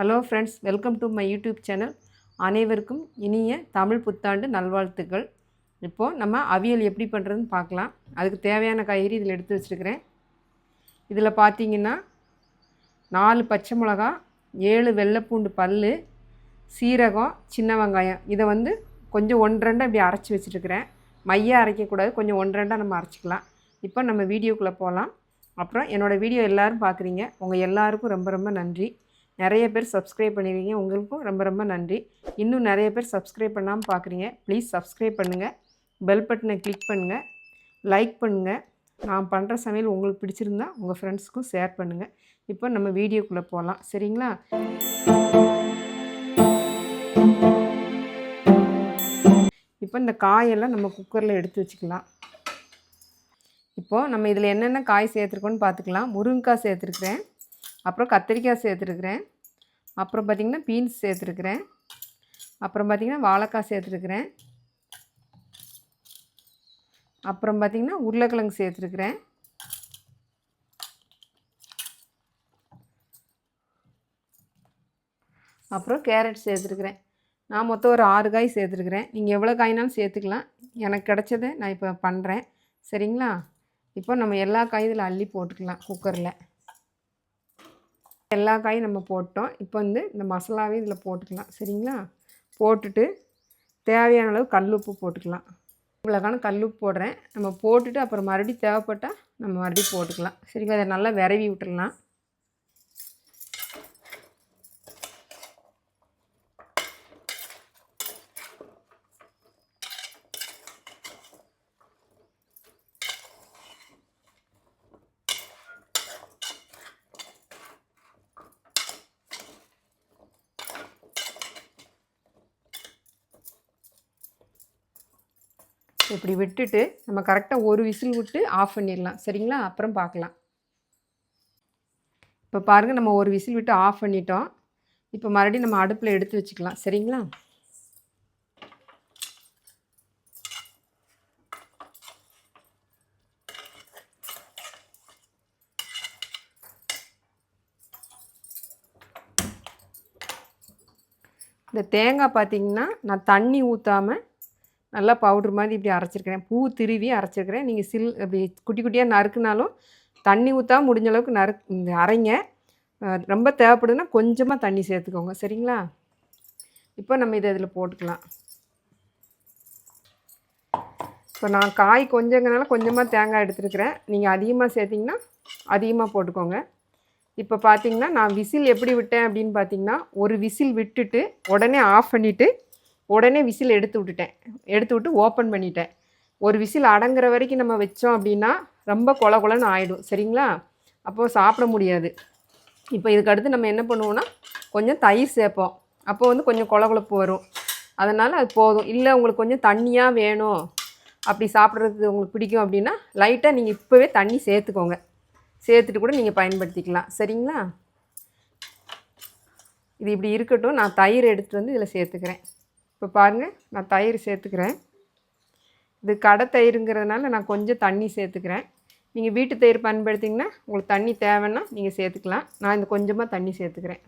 Hello friends welcome to my YouTube channel அனைவருக்கும் இனிய தமிழ் புத்தாண்டு நல்வாழ்த்துக்கள். இப்போது நம்ம அவியல் எப்படி பண்ணுறதுன்னு பார்க்கலாம். அதுக்கு தேவையான காய்கறி இதில் எடுத்து வச்சுருக்கிறேன். இதில் பார்த்தீங்கன்னா நாலு பச்சை மிளகா ஏழு வெள்ளைப்பூண்டு பல் சீரகம் சின்ன வெங்காயம். இதை வந்து கொஞ்சம் ஒன்று இப்படி அரைச்சி வச்சுருக்கிறேன். மைய அரைக்கக்கூடாது. கொஞ்சம் ஒன்று நம்ம அரைச்சிக்கலாம். இப்போ நம்ம வீடியோக்குள்ளே போகலாம். அப்புறம் என்னோடய வீடியோ எல்லோரும் பார்க்குறீங்க. உங்கள் எல்லாருக்கும் ரொம்ப ரொம்ப நன்றி. நிறைய பேர் சப்ஸ்கிரைப் பண்ணிடுறீங்க உங்களுக்கும் ரொம்ப ரொம்ப நன்றி. இன்னும் நிறைய பேர் சப்ஸ்கிரைப் பண்ணாமல் பார்க்குறீங்க ப்ளீஸ் சப்ஸ்கிரைப் பண்ணுங்கள் பெல் பட்டனை கிளிக் பண்ணுங்கள் லைக் பண்ணுங்கள் நான் பண்ணுற சமையல் உங்களுக்கு பிடிச்சிருந்தா உங்கள் ஃப்ரெண்ட்ஸுக்கும் ஷேர் பண்ணுங்கள் இப்போ நம்ம வீடியோக்குள்ளே போகலாம் சரிங்களா? இப்போ இந்த காயெல்லாம் நம்ம குக்கரில் எடுத்து வச்சுக்கலாம். இப்போது நம்ம இதில் என்னென்ன காய் சேர்த்துருக்கோன்னு பார்த்துக்கலாம். முருங்கைக்காய் சேர்த்துருக்குறேன். அப்புறம் கத்திரிக்காய் சேர்த்துருக்குறேன். அப்புறம் பார்த்திங்கன்னா பீன்ஸ் சேர்த்துருக்குறேன். அப்புறம் பார்த்திங்கன்னா வாழைக்காய் சேர்த்துருக்குறேன். அப்புறம் பார்த்திங்கன்னா உருளைக்கிழங்கு சேர்த்துருக்குறேன். அப்புறம் கேரட் சேர்த்துருக்குறேன். நான் மொத்தம் ஒரு ஆறு காய் சேர்த்துருக்குறேன். நீங்கள் எவ்வளோ காய்னாலும் சேர்த்துக்கலாம். எனக்கு கிடச்சதை நான் இப்போ பண்ணுறேன் சரிங்களா? இப்போ நம்ம எல்லா காயும் இதில் அள்ளி போட்டுக்கலாம் குக்கரில் எல்லா காயும் நம்ம போட்டோம். இப்போ வந்து இந்த மசாலாவே இதில் போட்டுக்கலாம். சரிங்களா? போட்டுட்டு தேவையான அளவு கல் உப்பு போட்டுக்கலாம். இவ்வளோக்கான கல் உப்பு போடுறேன். நம்ம போட்டுட்டு அப்புறம் மறுபடியும் தேவைப்பட்டால் நம்ம மறுபடியும் போட்டுக்கலாம். சரிங்களா? அதை நல்லா விரவி விட்டுடலாம். இப்படி விட்டுட்டு நம்ம கரெக்டாக ஒரு விசில் விட்டு ஆஃப் பண்ணிடலாம். சரிங்களா? அப்புறம் பார்க்கலாம். இப்போ பாருங்கள் நம்ம ஒரு விசில் விட்டு ஆஃப் பண்ணிட்டோம். இப்போ மறுபடியும் நம்ம அடுப்பில் எடுத்து வச்சுக்கலாம். சரிங்களா? இந்த தேங்காய் பார்த்திங்கன்னா நான் தண்ணி ஊற்றாமல் நல்லா பவுட்ரு மாதிரி இப்படி அரைச்சிருக்கிறேன். பூ திருவி அரைச்சிருக்கிறேன். நீங்கள் சில் இப்படி குட்டி குட்டியாக நறுக்குனாலும் தண்ணி ஊற்றா முடிஞ்ச அளவுக்கு நறு அரைங்க. ரொம்ப தேவைப்படுதுன்னா கொஞ்சமாக தண்ணி சேர்த்துக்கோங்க. சரிங்களா? இப்போ நம்ம இதை இதில் போட்டுக்கலாம். இப்போ நான் காய் கொஞ்சங்கனால கொஞ்சமாக தேங்காய் எடுத்துருக்கிறேன். நீங்கள் அதிகமாக சேர்த்திங்கன்னா அதிகமாக போட்டுக்கோங்க. இப்போ பார்த்தீங்கன்னா நான் விசில் எப்படி விட்டேன் அப்படின்னு பார்த்தீங்கன்னா ஒரு விசில் விட்டுட்டு உடனே ஆஃப் பண்ணிவிட்டு உடனே விசில் எடுத்து விட்டுட்டேன். எடுத்து விட்டு ஓப்பன் பண்ணிட்டேன். ஒரு விசில் அடங்குற வரைக்கும் நம்ம வச்சோம் அப்படின்னா ரொம்ப கொல கொலன்னு ஆகிடும் சரிங்களா? அப்போது சாப்பிட முடியாது. இப்போ இதுக்கு அடுத்து நம்ம என்ன பண்ணுவோன்னா கொஞ்சம் தயிர் சேர்ப்போம். அப்போ வந்து கொஞ்சம் கொல கொலப்பு வரும். அதனால் அது போதும். இல்லை உங்களுக்கு கொஞ்சம் தண்ணியாக வேணும். அப்படி சாப்பிட்றதுக்கு உங்களுக்கு பிடிக்கும் அப்படின்னா லைட்டாக நீங்கள் இப்போவே தண்ணி சேர்த்துக்கோங்க. சேர்த்துட்டு கூட நீங்கள் பயன்படுத்திக்கலாம். சரிங்களா? இது இப்படி இருக்கட்டும். நான் தயிர் எடுத்துகிட்டு வந்து இதில் சேர்த்துக்கிறேன். இப்போ பாருங்கள் நான் தயிர் சேர்த்துக்கிறேன். இது கடை தயிருங்கிறதுனால நான் கொஞ்சம் தண்ணி சேர்த்துக்கிறேன். நீங்கள் வீட்டு தயிர் பயன்படுத்திங்கன்னா உங்களுக்கு தண்ணி தேவைன்னா நீங்கள் சேர்த்துக்கலாம். நான் இந்த கொஞ்சமாக தண்ணி சேர்த்துக்கிறேன்.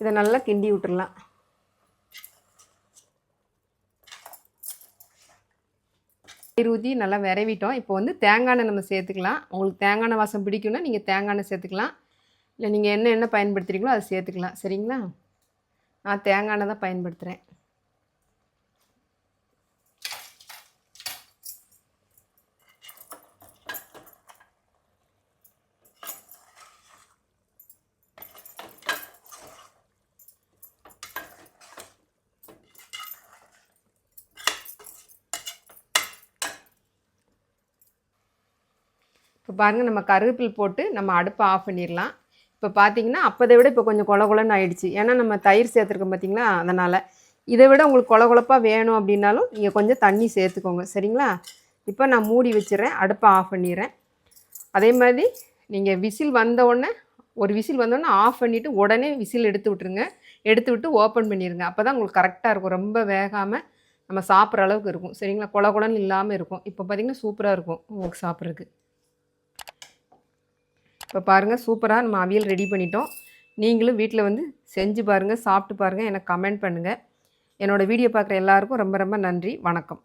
இதை நல்லா கிண்டி விட்டுடலாம் தயிர் ஊற்றி நல்லா விரவிட்டோம். இப்போ வந்து தேங்காய் எண்ணெய் நம்ம சேர்த்துக்கலாம். உங்களுக்கு தேங்காய் எண்ணெய் வாசம் பிடிக்கும்னா நீங்கள் தேங்காய் எண்ணெய் சேர்த்துக்கலாம். இல்லை நீங்கள் என்ன என்ன பயன்படுத்துகிறீங்களோ அதை சேர்த்துக்கலாம். சரிங்களா? நான் தேங்காய் எண்ணெய் தான் பயன்படுத்துகிறேன் இப்போ பாருங்கள் நம்ம கருவேப்பில் போட்டு நம்ம அடுப்பை ஆஃப் பண்ணிடலாம். இப்போ பார்த்தீங்கன்னா அப்போதை விட இப்போ கொஞ்சம் கொல கொலன்னு ஆயிடுச்சு. ஏன்னா நம்ம தயிர் சேர்த்துருக்கோம் பார்த்தீங்களா அதனால். இதை விட உங்களுக்கு கொல கொலப்பாக வேணும் அப்படின்னாலும் நீங்கள் கொஞ்சம் தண்ணி சேர்த்துக்கோங்க. சரிங்களா? இப்போ நான் மூடி வச்சிடறேன். அடுப்பை ஆஃப் பண்ணிடுறேன். அதே மாதிரி நீங்கள் விசில் வந்தவுடனே ஒரு விசில் வந்தோடனே ஆஃப் பண்ணிவிட்டு உடனே விசில் எடுத்து விட்ருங்க எடுத்து விட்டு ஓப்பன் பண்ணிடுங்க. அப்போ தான் உங்களுக்கு கரெக்டாக இருக்கும். ரொம்ப வேகாமல் நம்ம சாப்பிட்ற அளவுக்கு இருக்கும். சரிங்களா? கொல குளன்னு இல்லாமல் இருக்கும். இப்போ பார்த்தீங்கன்னா சூப்பராக இருக்கும் உங்களுக்கு சாப்பிட்றதுக்கு. இப்போ பாருங்கள் சூப்பராக நம்ம அவியல் ரெடி பண்ணிட்டோம். நீங்களும் வீட்டில் வந்து செஞ்சு பாருங்கள் சாப்பிட்டு பாருங்கள் எனக்கு கமெண்ட் பண்ணுங்கள் என்னோடய வீடியோ பார்க்குற எல்லாருக்கும் ரொம்ப ரொம்ப நன்றி. வணக்கம்.